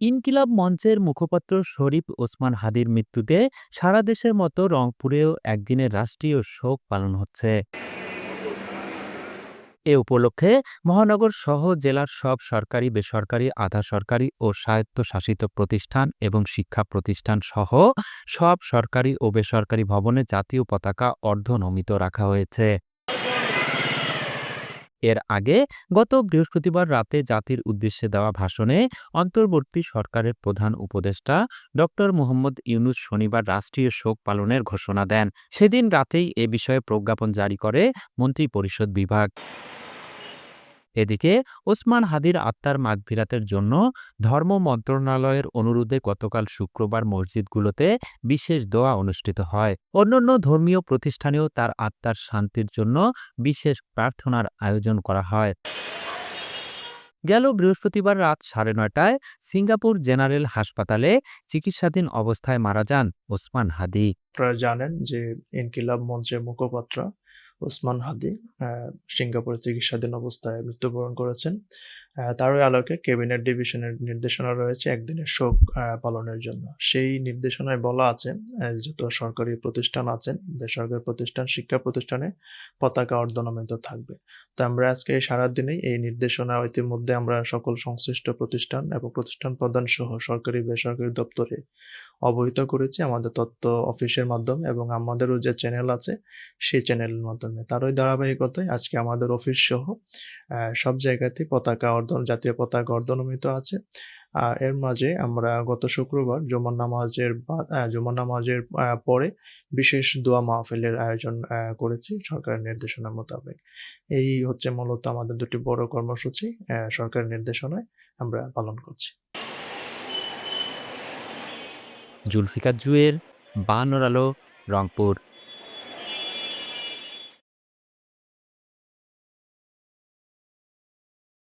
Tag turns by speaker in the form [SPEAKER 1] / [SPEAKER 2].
[SPEAKER 1] ইনকিলাব মঞ্চের মুখপাত্র শরীফ ওসমান হাদির মৃত্যুতে সারা দেশের মতো রংপুরেও একদিনের রাষ্ট্রীয় শোক পালন হচ্ছে। এ উপলক্ষে মহানগর সহ জেলার সব সরকারি, বেসরকারি, আধা সরকারি ও স্বায়ত্তশাসিত প্রতিষ্ঠান এবং শিক্ষা প্রতিষ্ঠান সহ সব সরকারি ও বেসরকারি ভবনে জাতীয় পতাকা অর্ধনমিত রাখা হয়েছে। এর আগে গত বৃহস্পতিবার রাতে জাতির উদ্দেশ্যে দেওয়া ভাষণে অন্তর্বর্তী সরকারের প্রধান উপদেষ্টা ড. মোহাম্মদ ইউনুস শনিবার রাষ্ট্রীয় শোক পালনের ঘোষণা দেন। সেদিন রাতেই এ বিষয়ে প্রজ্ঞাপন জারি করে মন্ত্রী পরিষদ বিভাগ। এদিকে ওসমান হাদির আত্মার মাগফিরাতের জন্য ধর্ম মন্ত্রণালয়ের অনুরোধে গতকাল শুক্রবার মসজিদগুলোতে বিশেষ দোয়া অনুষ্ঠিত হয়। অন্যান্য ধর্মীয় প্রতিষ্ঠানেও তার আত্মার শান্তির জন্য বিশেষ প্রার্থনার আয়োজন করা হয়। গেল বৃহস্পতিবার রাত সাড়ে নয়টায় সিঙ্গাপুর জেনারেল হাসপাতালে চিকিৎসাধীন অবস্থায় মারা যান ওসমান হাদি।
[SPEAKER 2] আপনারা জানেন যে ইনকিলাব মঞ্চের মুখপাত্র ওসমান হাদি সিঙ্গাপুরে চিকিৎসাধীন অবস্থায় মৃত্যুবরণ করেছেন। তারই আলোকে ক্যাবিনেট ডিভিশনের নির্দেশনা রয়েছে একদিনের শোক পালনের জন্য। সেই নির্দেশনায় বলা আছে যত সরকারি প্রতিষ্ঠান আছেন, বেসরকারি প্রতিষ্ঠান, শিক্ষা প্রতিষ্ঠানে পতাকা অর্ধনমিত থাকবে। তো আমরা আজকে সারাদিনেই এই নির্দেশনা ইতিমধ্যে আমরা সকল সংশ্লিষ্ট প্রতিষ্ঠান এবং প্রতিষ্ঠান প্রদান সহ সরকারি, বেসরকারি দপ্তরে অবহিত করেছি। আমাদের তথ্য অফিসের মাধ্যমে এবং আমাদেরও যে চ্যানেল আছে, সেই চ্যানেলের মাধ্যমে। তারই ধারাবাহিকতায় আজকে আমাদের অফিস সহ সব জায়গাতে পতাকা অর্ধন জাতীয় পতাকা অর্ধনমিত আছে। আর এর মাঝে আমরা গত শুক্রবার জুমার নামাজের জুমার নামাজের পরে বিশেষ দোয়া মাহফিলের আয়োজন করেছি সরকারের নির্দেশনা মোতাবেক। এই হচ্ছে মূলত আমাদের দুটি বড় কর্মসূচি সরকারের নির্দেশনায় আমরা পালন করছি।
[SPEAKER 1] জুলফিকার জুয়ের বানর আলো রংপুর।